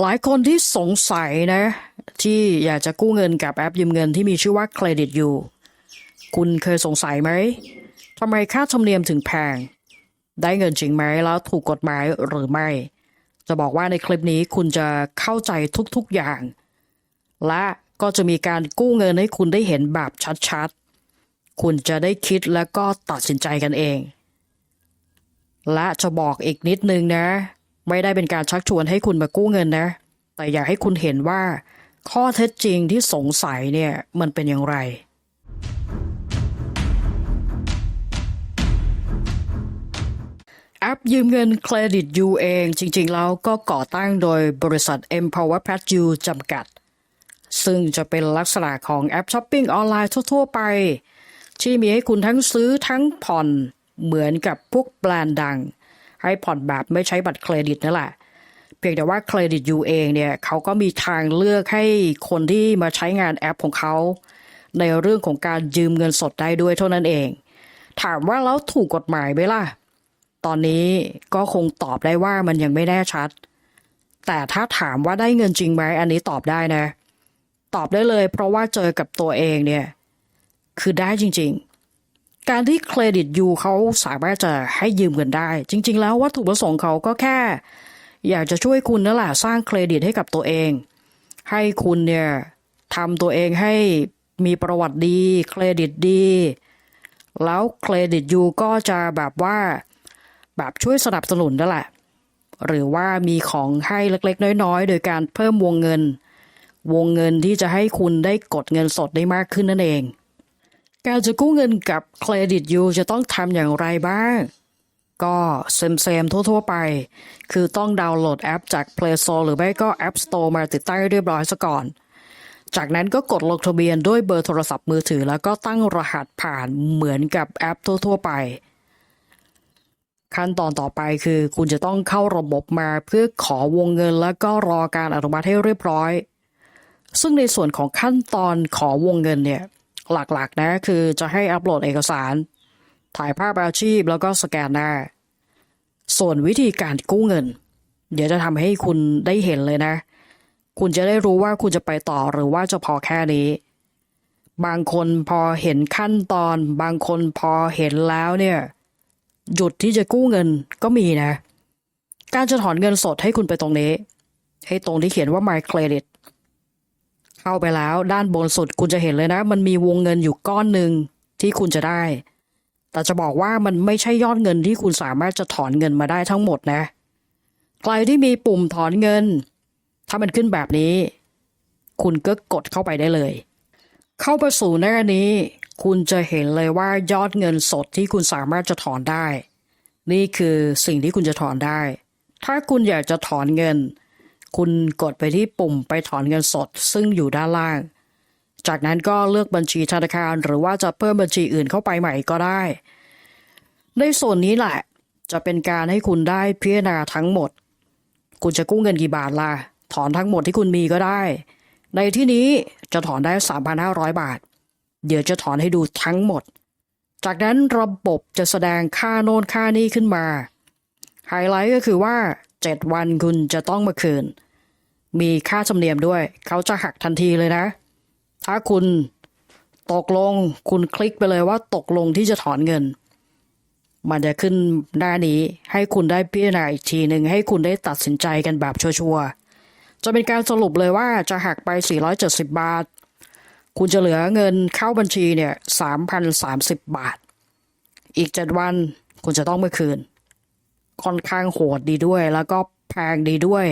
หลายคนที่สงสัยนะ ที่อยากจะกู้เงินกับแอปยืมเงินที่มีชื่อว่าเครดิตยูคุณเคยสงสัยไหมทำไมค่าธรรมเนียมถึงแพง ได้เงินจริงไหมแล้วถูกกฎหมายหรือไม่ จะบอกว่าในคลิปนี้คุณจะเข้าใจทุกๆอย่าง และก็จะมีการกู้เงินให้คุณได้เห็นแบบชัดๆ คุณจะได้คิดแล้วก็ตัดสินใจกันเอง และจะบอกอีกนิดนึงนะ ไม่ได้เป็นการชักชวนให้คุณมากู้เงินนะ แต่อยากให้คุณเห็นว่า ข้อเท็จจริงที่สงสัยเนี่ยมันเป็นอย่างไร แอปยืมเงินเครดิตยูเอง จริงๆ แล้วก็ก่อตั้งโดยบริษัท Empower p a t U จำกัด ซึ่งจะเป็นลักษณะของแอปช้อปปิ้งออนไลน์ทั่ว ๆ ไป ที่มีให้คุณทั้งซื้อทั้งผ่อนเหมือนกับพวกแบรนด์ดัง ให้ผ่อนแบบไม่ใช้บัตรเครดิตนั่นแหละ เพียงแต่ว่าเครดิตยูเองเนี่ยเขาก็มีทางเลือกให้คนที่มาใช้งานแอปของเขา ในเรื่องของการยืมเงินสดได้ด้วยเท่านั้นเอง ถามว่าแล้วถูกกฎหมายไหมล่ะ ตอนนี้ก็คงตอบได้ว่ามันยังไม่แน่ชัด แต่ถ้าถามว่าได้เงินจริงไหมอันนี้ตอบได้นะ ตอบได้เลย เพราะว่าเจอกับตัวเองเนี่ยคือได้จริง ๆ การที่เครดิตยูเขาสามารถจะให้ยืมเงินได้ จริง ๆ แล้ววัตถุประสงค์เขาก็แค่ อยากจะช่วยคุณนั่นแหละสร้างเครดิตให้กับตัวเอง ให้คุณเนี่ยทำตัวเองให้มีประวัติดี เครดิตดี แล้วเครดิตยูก็จะแบบว่า แบบช่วยสนับสนุนนั่นแหละ หรือว่ามีของให้เล็กๆ น้อยๆ โดยการเพิ่มวงเงิน วงเงินที่จะให้คุณได้กดเงินสดได้มากขึ้นนั่นเอง การจะกู้เงินกับเครดิตยูจะต้องทำอย่างไรบ้าง ก็เซมๆทั่ว ๆ ไป คือต้องดาวน์โหลดแอปจาก Play Store หรือไม่ก็ App Store มาติดตั้งให้เรียบร้อยซะก่อน จากนั้นก็กดลงทะเบียนด้วยเบอร์โทรศัพท์มือถือ แล้วก็ตั้งรหัสผ่านเหมือนกับแอปทั่ว ๆ ไป ขั้นตอนต่อไปคือคุณจะต้องเข้าระบบมาเพื่อขอวงเงิน แล้วก็รอการอนุมัติให้เรียบร้อย ซึ่งในส่วนของขั้นตอนขอวงเงินเนี่ย หลักๆนะคือจะให้อัปโหลดเอกสาร ถ่ายภาพอาชีพแล้วก็สแกนหน้า ส่วนวิธีการกู้เงิน เดี๋ยวจะทำให้คุณได้เห็นเลยนะ คุณจะได้รู้ว่าคุณจะไปต่อหรือว่าจะพอแค่นี้ บางคนพอเห็นขั้นตอน บางคนพอเห็นแล้วเนี่ยหยุดที่จะกู้เงินก็มีนะ การจะถอนเงินสดให้คุณไปตรงนี้ ให้ตรงที่เขียนว่า my credit เข้าไปแล้วด้านบนสุดคุณจะเห็นเลยนะ มันมีวงเงินอยู่ก้อนหนึ่งที่คุณจะได้ แต่จะบอกว่ามันไม่ใช่ยอดเงินที่คุณสามารถจะถอนเงินมาได้ทั้งหมดนะ ใครที่มีปุ่มถอนเงิน ถ้ามันขึ้นแบบนี้ คุณก็กดเข้าไปได้เลย เข้าไปสู่หน้านี้ คุณจะเห็นเลยว่ายอดเงินสดที่คุณสามารถจะถอนได้ นี่คือสิ่งที่คุณจะถอนได้ ถ้าคุณอยากจะถอนเงิน คุณกดไปที่ปุ่มไปถอนเงินสด ซึ่งอยู่ด้านล่าง จากนั้นก็เลือกบัญชีธนาคาร หรือว่าจะเพิ่มบัญชีอื่นเข้าไปใหม่ก็ได้ ในส่วนนี้แหละ จะเป็นการให้คุณได้พิจารณาทั้งหมด คุณจะกู้เงินกี่บาทล่ะ ถอนทั้งหมดที่คุณมีก็ได้ ในที่นี้จะถอนได้ 3,500 บาท เดี๋ยวจะถอนให้ดูทั้งหมด จากนั้นระบบจะแสดงค่าโน่นค่านี้ขึ้นมาไฮไลท์ก็คือว่า 7วันคุณจะต้องมาคืน มีค่าธรรมเนียมด้วย เขาจะหักทันทีเลยนะ ถ้าคุณตกลงคุณคลิกไปเลยว่าตกลงที่จะถอนเงิน มันจะขึ้นหน้านี้ให้คุณได้พิจารณาอีกทีหนึ่งให้คุณได้ตัดสินใจกันแบบชัวร์จะเป็นการสรุปเลยว่าจะหักไป 470 บาท คุณจะเหลือเงินเข้าบัญชีเนี่ย3,030 บาท อีก 7 วันคุณจะต้องมาคืน ค่อนข้างโหดดีด้วย แล้วก็แพงดีด้วย